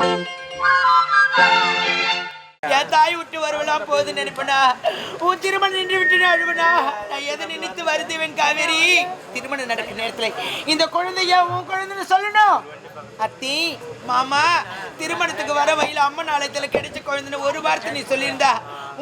Thank you. என் தாய் விட்டு வருவலா போது நினைப்பனா? உன் திருமணம் நின்று விட்டு அழுவனா? நான் எதை நினைத்து வருதுவன் காவேரி? திருமணம் நடக்கிற நேரத்துல இந்த குழந்தைய உன் குழந்தைன்னு சொல்லணும். அத்தி மாமா திருமணத்துக்கு வர வயல அம்மன் ஆலயத்துல கிடைச்ச குழந்தைன்னு ஒரு வார்த்தை நீ சொல்லியிருந்தா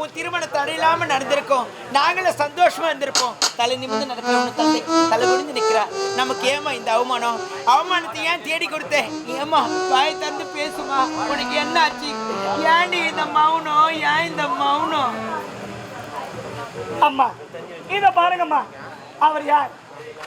உன் திருமணம் தடையில்லாம நடந்திருக்கும். நாங்களும் சந்தோஷமா இருந்திருப்போம். தலை நிமிர்ந்து நடக்கிறோம் தந்தை தலை குனிந்து நிக்கிறா. நமக்கு ஏமா இந்த அவமானம்? அவமானத்தை ஏன் தேடி கொடுத்தேன் ஏமா வாய் தந்து பேசுமா? உனக்கு என்ன ஆச்சு? ஏன்டி இந்த மௌனம்? ஏன் இந்த மௌனம்? அம்மா இத பாருங்கம்மா. அவர் யார்?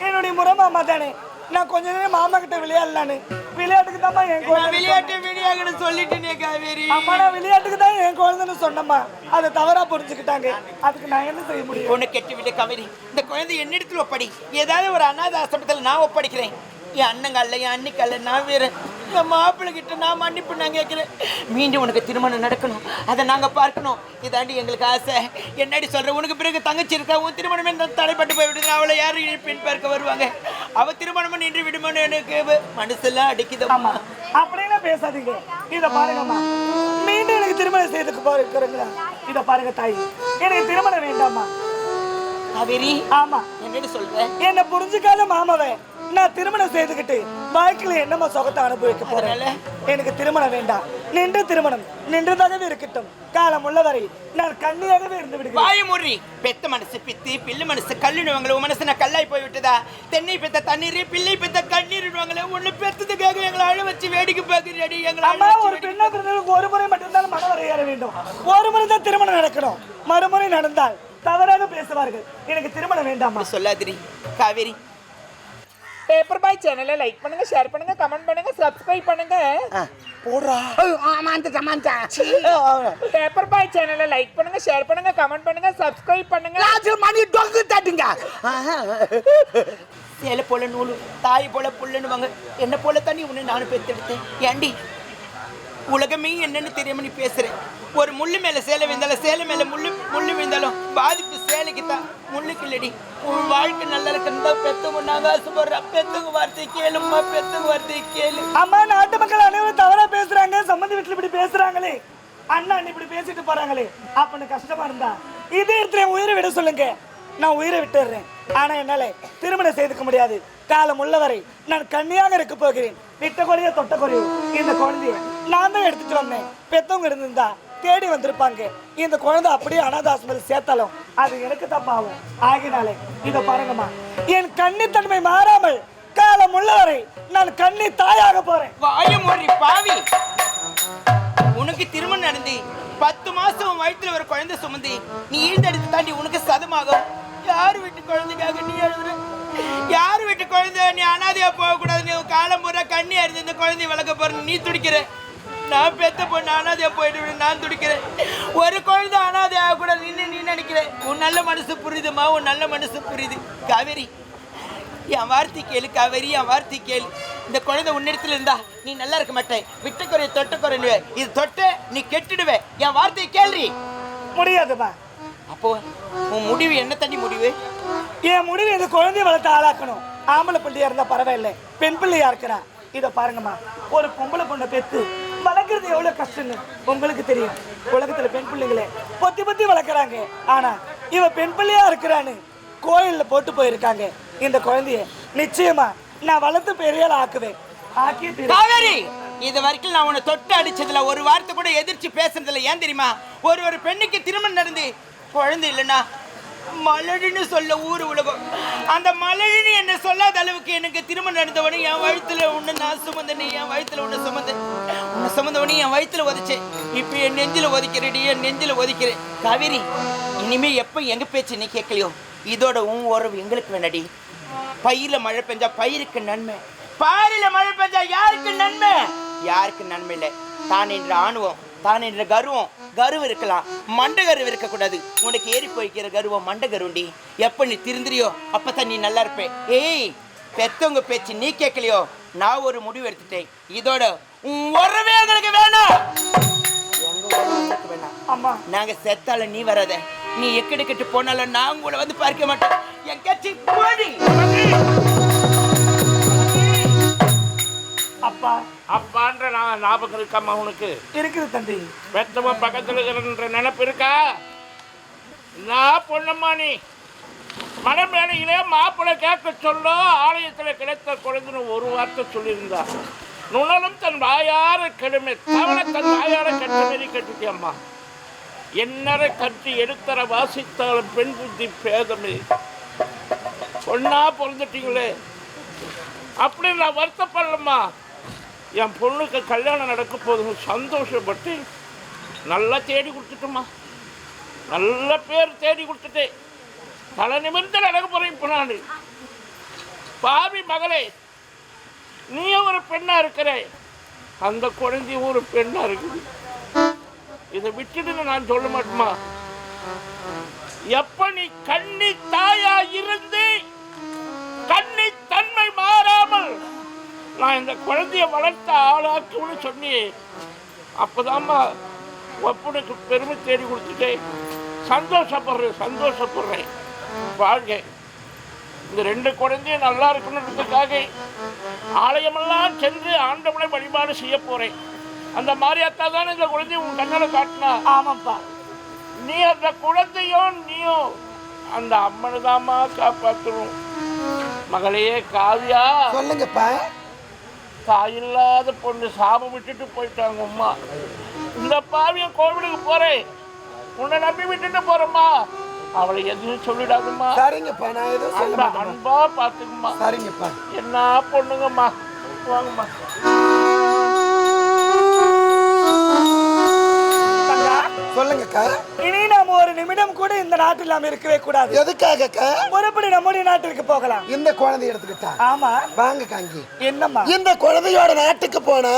என்னுடைய முறை மாமா தானே. நான் கொஞ்ச நேரம் மாமா கிட்ட விளையாடலான்னு. விளையாட்டுக்கு தான் என் நான் குழந்தை விளையாட்டு விளையாடுன்னு சொல்லிட்டேனே காவேரி. அம்மா நான் விளையாட்டுக்கு தான் என் குழந்தைன்னு சொன்னம்மா. அதை தவறா புரிஞ்சுக்கிட்டாங்க. அதுக்கு நான் என்ன செய்ய முடியும்? உன்னை கெட்டு விட்டு காவேரி. இந்த குழந்தை என்னிடத்தில் ஒப்படை. ஏதாவது ஒரு அனாத ஆசிரமத்தில் நான் ஒப்படைக்கிறேன். என் அண்ணங்கல்ல என் அன்னிக்கல்ல நான் வேற என் மாப்பிள்ளை கிட்ட நான் மன்னிப்பு நான் கேட்கிறேன். மீண்டும் உனக்கு திருமணம் நடக்கணும். அதை நாங்க பார்க்கணும். இதாண்டி எங்களுக்கு ஆசை. என்னடி சொல்ற? உனக்கு பிறகு தங்கச்சி இருக்கா? உன் திருமணமே நான் தடைப்பட்டு போய்விடுது அவளை யாரும் பெண் பார்க்க வருவாங்க. அவ திருமணமும் நின்று விடுமோன்னு எனக்கு மனசெல்லாம் அடிக்குது. ஆமா. அப்படியே பேசாதீங்க. இத பாருங்கம்மா. மீண்டும் எனக்கு திருமணம் செய்துக்கு போறீங்களா இத பாருங்க தாய். எனக்கு திருமணம் வேண்டாம்மா. காவேரி ஆமா. என்னடி சொல்ற? என்ன புரிஞ்சுக்காத மாமாவே. நான் திருமணம் செய்துக்கிட்டு வாழ்க்கையில என்னம்மா சுகத்தை அனுபவிக்க போறேன்? எனக்கு திருமணம் வேண்டாம். நின்று திருமணம். நின்றதாகவே இருக்கட்டும். காலம் உள்ளவரை நான் கண்ணியாகவே இருந்து விடுகிறேன். வாய முறி பெத்த மனசு பித்தி பில்லு மனசு கல்லுனுவாங்களே உன் மனசு நான் கல்லாய் போய் விட்டதா தென்னை பெத்த தண்ணீர் பிள்ளை பெத்த கண்ணீர்னுவாங்களே ஒண்ணு பெத்ததுக்காக எங்களை அழ வச்சு வேடிக்கை பார்க்கிறடி எங்களை அம்மா ஒரு பெண்ணா பிறந்தவங்களுக்கு ஒரு முறை மட்டும்தான் மனம் வரையற வேண்டும். ஒரு முறை தான் திருமணம் நடக்கணும். மறுமுறை நடந்தால் தவறாக பேசுவார்கள். எனக்கு திருமணம் வேண்டாமா சொல்லாதிரி. காவேரி பேப்பர் பாய் சேனலை லைக் பண்ணுங்க ஷேர் பண்ணுங்க கமெண்ட் பண்ணுங்க சப்ஸ்கிரைப் பண்ணுங்க. போடுறா. பேப்பர் பாய் சேனலை லைக் பண்ணுங்க ஷேர் பண்ணுங்க கமெண்ட் பண்ணுங்க சப்ஸ்கிரைப் பண்ணுங்க. மணி டொங்கு தட்டுங்க. சேலை போல நூலு தாய் போல புல்லுன்னுவாங்க. என்ன போல தண்ணி உன்னை நானும் பெத்தெடுத்தேன் ஏண்டி உலகமே என்னன்னு தெரியாம நீ பேசுற. ஒரு முள்ளு மேல சேலை விழுந்தாலும் சேலை மேல முள்ளு முள்ளு விழுந்தாலும் பாதிப்பு சேலைக்கு தான். முள்ளுக்கு இல்லடி. உன் வாழ்க்கை நல்லா இருக்குன்னு பெத்தவங்க நாங்க ஆசைப்படுற பெத்தவங்க வார்த்தை கேளுமா பெத்தவங்க வார்த்தை கேளு. அம்மா நாட்டு மக்கள் அனைவரும் தவறா பேசுறாங்க. சம்மந்தி வீட்டுல இப்படி பேசுறாங்களே. அண்ணா இப்படி பேசிட்டு போறாங்களே. அப்பன்னு கஷ்டமா இருந்தா? இதே இடத்துல உயிரை விட சொல்லுங்க. நான் உயிரை விட்டுடுறேன். ஆனா என்னால திருமணம் செய்துக்க முடியாது. காலம் உள்ளவரை நான் கண்ணியாக இருக்க போகிறேன். விட்ட குறைய தொட்ட குறையோ இந்த குழந்தைய நான் தான் எடுத்துட்டு வந்தேன். பெத்தவங்க இருந்திருந்தா தேடி வந்திருப்பாங்க. இந்த குழந்தை அப்படியே அனாதாசிரமத்தில் சேர்த்தாலும் அது எனக்கு தான் பாவம். ஆகினாலே இதை பாருங்கம்மா. என் கண்ணித்தன்மை மாறாமல் காலம் உள்ளவரை நான் கண்ணி தாயாக போறேன். வாய பாவி. உனக்கு திருமணம் நடந்து பத்து மாசம் வயிற்றுல வயித்துல ஒரு குழந்தை சுமந்து நீ ஈழ்ந்தெடுத்து தாண்டி உனக்கு சதமாகும். யார் வீட்டு குழந்தைக்காக நீ எழுதுற? யார் வீட்டு குழந்தை? நீ அனாதையா போக கூடாது நீ காலம் பூரா கண்ணி அறிந்து இந்த குழந்தைய வளர்க்க போற நீ துடிக்கிற. நான் பெத்த பொண்ணு அனாதையா போயிட்டு நான் துடிக்கிறேன். ஒரு குழந்தை அனாதை ஆகக்கூடாது நின்று நீ நினைக்கிற உன் நல்ல மனசு புரியுதுமா உன் நல்ல மனசு புரியுது. காவேரி என் வார்த்தை கேளு காவேரி என் வார்த்தை கேளு. இந்த குழந்தை உன்னிடத்துல இருந்தா நீ நல்லா இருக்க மாட்டேன். விட்ட குறை தொட்ட குறைனுவே இது தொட்ட நீ கெட்டுடுவே. என் வார்த்தையை கேள்றி. முடியாதுமா. அப்போ உன் முடிவு என்ன தண்ணி முடிவு? என் முடிவு இந்த குழந்தைய வளர்த்து ஆளாக்கணும். ஆம்பளை பிள்ளையா இருந்தா பரவாயில்லை. பெண் பிள்ளையா இருக்கிறா. இதை பாருங்கம்மா. ஒரு பொம்பளை பொண்ணை பெத்து வளர்க்குறது எவ்வளவு கஷ்டம்னு உங்களுக்கு தெரியும். உலகத்துல பெண் பிள்ளைங்களே பொத்தி பொத்தி வளர்க்குறாங்க. ஆனா இவ பெண் பிள்ளையா இருக்கிறான்னு கோயில்ல போட்டு போயிருக்காங்க. இந்த குழந்தைய நிச்சயமா நான் வளர்த்து பெரிய ஆக்குவேன். காவேரி இது வரைக்கும் நான் உன்னை தொட்டு அடிச்சதுல ஒரு வார்த்தை கூட எதிர்த்து பேசுனதுல ஏன் தெரியுமா? ஒரு ஒரு பெண்ணுக்கு திருமணம் நடந்து குழந்தை இல்லைன்னா மலடின்னு சொல்ல ஊர் உலகம். அந்த மலடின்னு என்ன சொல்லாத அளவுக்கு எனக்கு திருமணம் நடந்தவனே என் வயிற்றுல ஒன்று நான் சுமந்தனே என் வயிற்றுல ஒன்று சுமந்தேன். உன்னை சுமந்தவனே என் வயிற்றுல உதைச்சேன். இப்போ என் நெஞ்சில் ஒதிக்கிறடி என் நெஞ்சில் ஒதிக்கிறேன் காவேரி இனிமே எப்போ எங்கள் பேச்சு நீ கேட்கலையோ? இதோட உன் உறவு எங்களுக்கு வேணடி. பயிரில் மழை பெஞ்சா பயிருக்கு நன்மை. பாரில மழை பெஞ்சா யாருக்கு நன்மை? யாருக்கு நன்மை இல்லை. தான் என்ற ஆணுவம். தான் என்ற கர்வம் கருவு இருக்கலாம். மண்ட கருவு இருக்கக்கூடாது. உனக்கு ஏறி போய்க்கிற கருவம் மண்ட கருவண்டி எப்ப நீ திருந்துறியோ அப்பதான் நீ நல்லா இருப்ப. ஏய் பெத்தவங்க பேச்சு நீ கேட்கலையோ? நான் ஒரு முடிவு எடுத்துட்டேன். இதோட உன் உறவே எங்களுக்கு வேணாம். வேணாம். அம்மா. நாங்க செத்தால நீ வராத. நீ எக்கடி கட்டு போனாலும் நான் உங்களை வந்து பார்க்க மாட்டேன். என் கட்சி போடி. அப்பா. அப்பா அப்பான்ற நான் ஞாபகம் இருக்காம்மா உனக்கு? இருக்குது தம்பி. பெத்தவன் பக்கத்தில் இருக்கிறன்ற நினைப்பு இருக்கா? நான் பொண்ணம்மா நீ? மணமேடையிலே மாப்பிள்ளை கேட்க சொல்ல ஆலயத்தில் கிடைத்த குழந்தைன்னு ஒரு வார்த்தை சொல்லியிருந்தா. நுணலும் தன் வாயார கெடுமை. தவளை தன் வாயார கெட்ட மாரி கட்டுட்டியம்மா. என்னரை கட்டி எடுத்தர வாசித்தாலும் பெண் புத்தி பேதமே. பொண்ணா பிறந்துட்டீங்களே. அப்படி நான் வருத்தப்படலம்மா. என் பொண்ணுக்கு கல்யாணம் நடக்க போதும் சந்தோஷப்பட்டு நல்லா தேடி கொடுத்துட்டோம்மா. நல்ல பேர் தேடி கொடுத்துட்டேன் தலை நிமிர்ந்து நடக்க போகிறேன் இப்போ நான். பாவி மகளே நீயும் ஒரு பெண்ணா இருக்கிற. அந்த குழந்தையும் ஒரு பெண்ணா இருக்குது. இதை விட்டுட்டு நான் சொல்ல மாட்டோமா எப்ப நீ கண்ணி தாயா இருந்து கண்ணி தன்மை மாறாமல் நான் இந்த குழந்தைய வளர்த்த ஆளாக்குன்னு சொன்னியே அப்போதாம்மா ஒப்பனுக்கு பெருமை தேடி கொடுத்துட்டேன். சந்தோஷப்படுறேன் சந்தோஷப்படுறேன். வாழ்க. இந்த ரெண்டு குழந்தையும் நல்லா இருக்கணுன்றதுக்காக ஆலயமெல்லாம் சென்று ஆண்டவனை வழிபாடு செய்ய போறேன். அந்த மாரியாத்தா தானே இந்த குழந்தைய உன் கண்ணால் காட்டினா? ஆமாப்பா. நீ அந்த குழந்தையும் நீயும் அந்த அம்மனை தாம்மா காப்பாற்றணும். மகளே காவியா. சொல்லுங்கப்பா. தாயில்லாத பொண்ணு சாபம் விட்டுட்டு போயிட்டாங்க அம்மா. இந்த பாவிய கோவிலுக்கு போறேன் உன்னை நம்பி விட்டுட்டு போறேம்மா. அவளை எதுவும் சொல்லிடாதம்மா. சரிங்கப்பா நான் எதுவும் சொல்ல அன்பா பாத்துக்குமா சரிங்கப்பா. என்ன பொண்ணுங்கம்மா? வாங்கம்மா. சொல்லுங்கக்கா. இனி நாம ஒரு நிமிடம் கூட இந்த நாட்டில் நாம் இருக்கவே கூடாது. எதுக்காகக்கா? மறுபடி நம்முடைய நாட்டிற்கு போகலாம். இந்த குழந்தைய எடுத்துக்கிட்டா? ஆமா. வாங்க காங்கி. என்னம்மா? இந்த குழந்தையோட நாட்டுக்கு போனா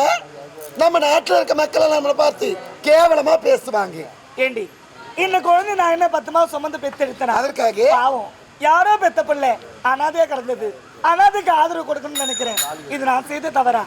நம்ம நாட்டுல இருக்க மக்களை நம்மளை பார்த்து கேவலமா பேசுவாங்க. ஏண்டி இந்த குழந்தை நான் என்ன பத்து மாதம் சுமந்து பெத்தெடுத்தேன் அதற்காக? பாவம். யாரோ பெத்த பிள்ளை. அனாதையா கிடந்தது. அனாதைக்கு ஆதரவு கொடுக்கணும்னு நினைக்கிறேன். இது நான் செய்த தவறா?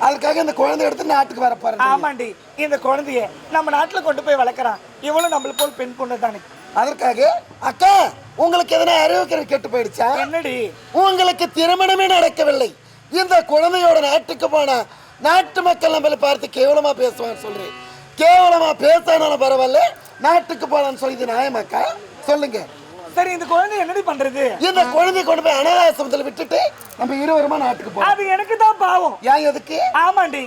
அதுக்காக இந்த குழந்தை எடுத்து நாட்டுக்கு வர போறேன் ஆமாண்டி. இந்த குழந்தைய நம்ம நாட்டுல கொண்டு போய் வளர்க்குறான். இவளும் நம்மள போல் பெண் பொண்ணு தானே. அதற்காக அக்கா உங்களுக்கு எதனா அறிவுக்கிறது கெட்டு போயிடுச்சா? என்னடி? உங்களுக்கு திருமணமே நடக்கவில்லை. இந்த குழந்தையோட நாட்டுக்கு போனா நாட்டு மக்கள் நம்மளை பார்த்து கேவலமா பேசுவான்னு சொல்றேன். கேவலமா பேசானாலும் பரவாயில்ல நாட்டுக்கு போனான்னு சொல்லி நியாயமாக்கா சொல்லுங்க. சரி இந்த குழந்தை என்னடி பண்றது? இந்த குழந்தைய கொண்டு போய் அனாதாசிரமத்தில் விட்டுட்டு நம்ம இருவருமா நாட்டுக்கு போறோம். அது எனக்கு தான் பாவம். ஏன் எதுக்கு? ஆமாண்டி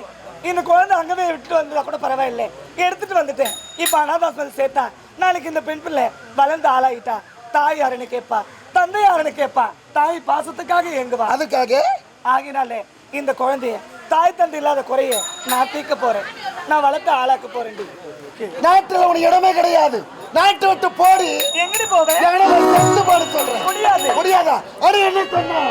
இந்த குழந்தை அங்கவே விட்டுட்டு வந்தா கூட பரவாயில்ல. எடுத்துட்டு வந்துட்டேன். இப்ப அனாதாசிரமத்தில் சேர்த்தா நாளைக்கு இந்த பெண் பிள்ளை வளர்ந்து ஆளாயிட்டா. தாய் யாருன்னு கேட்பா. தந்தை யாருன்னு கேட்பா. தாய் பாசத்துக்காக எங்குவா அதுக்காக? ஆகினாலே இந்த குழந்தைய தாய் தந்தை இல்லாத குறைய நான் தீர்க்க போறேன். நான் வளர்த்து ஆளாக்க போறேன்டி. நாட்டுல உனக்கு இடமே கிடையாது. நாட்டை விட்டு போடி. எங்கடி போவேன் எங்கனா ஒரு செத்து போட சொல்றேன். முடியாது. முடியாதா? அடி என்ன சொன்ன?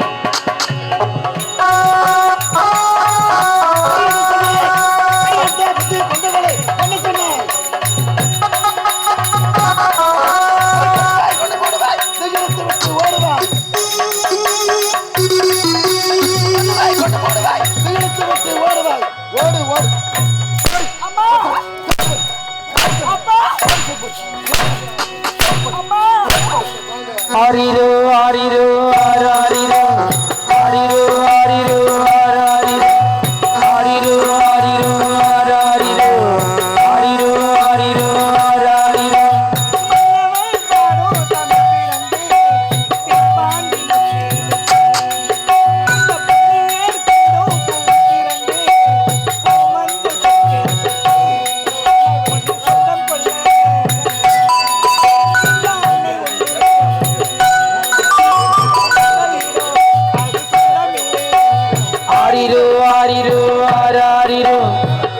ஓடு ஓடு ஆரிரோ ஆரிரோ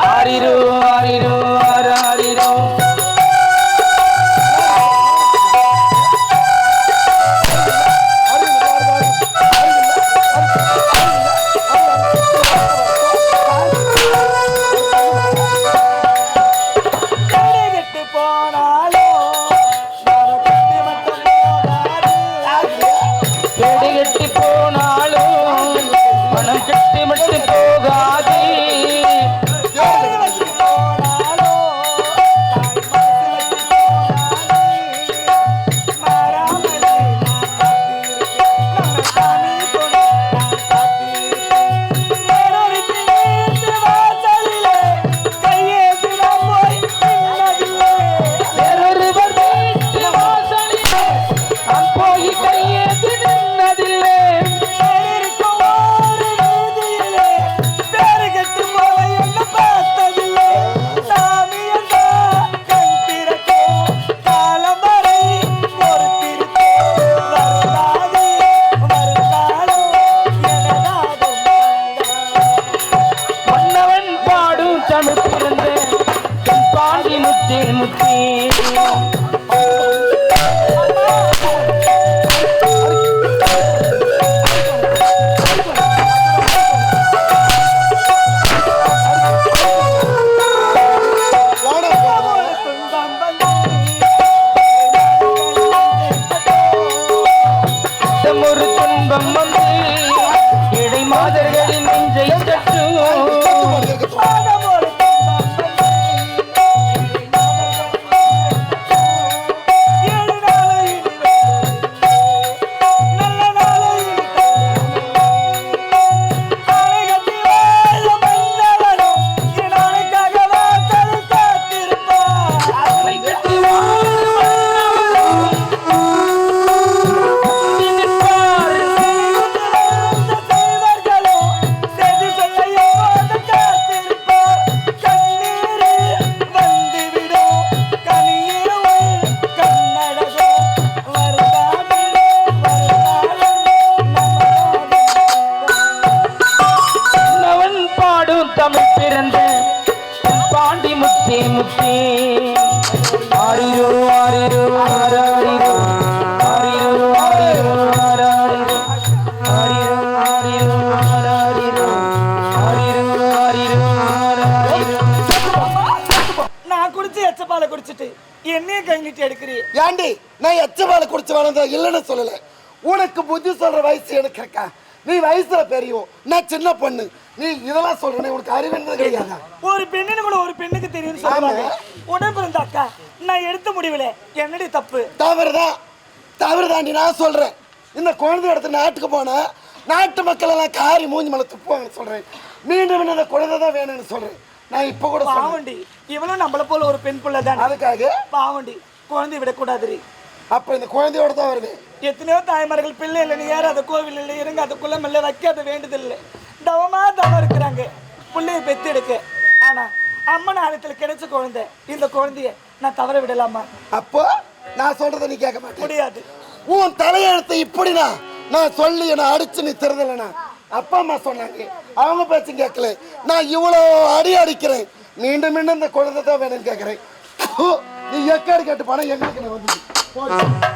ஆரிரோ ஆரிரோ ஆராரிரோ போனாலும் கட்டி தமிழ் பிறந்த பாண்டி முத்தி முத்தி. முத்தே முத்தே. ஆரிரோ ஆரிரோ ஆராரிரோ ஆரிரோ ஆரிரோ ஆராரிரோ ஆரிரோ ஆரிரோ ஆராரிரோ ஆரிரோ ஆரிரோ ஆராரிரோ நான் குடிச்சு எச்சப்பாலை குடிச்சிட்டு என்னையே கை நீட்டி எடுக்கிறீ. ஏண்டி நான் எச்சபால குடிச்சு வளர்ந்த இல்லைன்னு சொல்லல. உனக்கு புத்தி சொல்ற வயசு எனக்கு இருக்கா. நீ வயசுல பெரியவும் நான் சின்ன பொண்ணு. நீ இதெல்லாம் சொல்றேன் உனக்கு அறிவுன்றது கிடையாதா? ஒரு பெண்ணுன்னு கூட ஒரு பெண்ணுக்கு தெரியும்னு சொல்லுவாங்க. ஆமா. உடன் பிறந்த அக்கா நான் எடுத்த முடிவுல என்னடி தப்பு? தவறுதான் தவறுதாண்டி நான் சொல்றேன். இந்த குழந்தை இடத்துல நாட்டுக்கு போனா நாட்டு மக்கள் எல்லாம் காரி மூஞ்சி மேல துப்புவாங்கன்னு சொல்றேன். மீண்டும் மீண்டும் இந்த குழந்தை தான் வேணும்னு சொல்றேன். நான் இப்ப கூட பாவண்டி இவளும் நம்மள போல ஒரு பெண் பிள்ளை தானே அதுக்காக? பாவண்டி குழந்தை விடக்கூடாதுரி அப்ப இந்த குழந்தையோட தான் வருது. எத்தனையோ தாய்மார்கள் பிள்ளை இல்லைன்னு ஏறாத கோவில் இல்லை இருங்க அது குளம் இல்லை வைக்காத வேண்டுதல் இல்லை. தவமா தவம் இருக்கிறாங்க. பிள்ளைய பெத்து எடுக்க. ஆனா அம்மன் ஆலயத்தில் கிடைச்ச குழந்தை இந்த குழந்தைய நான் தவற விடலாமா? அப்போ நான் சொல்றதை நீ கேட்க மாட்டேன். முடியாது. உன் தலையெழுத்து இப்படினா நான் சொல்லி என்னை அடிச்சு நீ திருதலனா? அப்பா அம்மா சொன்னாங்க. அவங்க பேச்சும் கேட்கல. நான் இவ்வளோ அடி அடிக்கிறேன். மீண்டும் மீண்டும் இந்த குழந்தை தான் வேணும்னு கேட்குறேன். நீ எக்காடு கேட்டு பணம் எங்களுக்கு நான் வந்து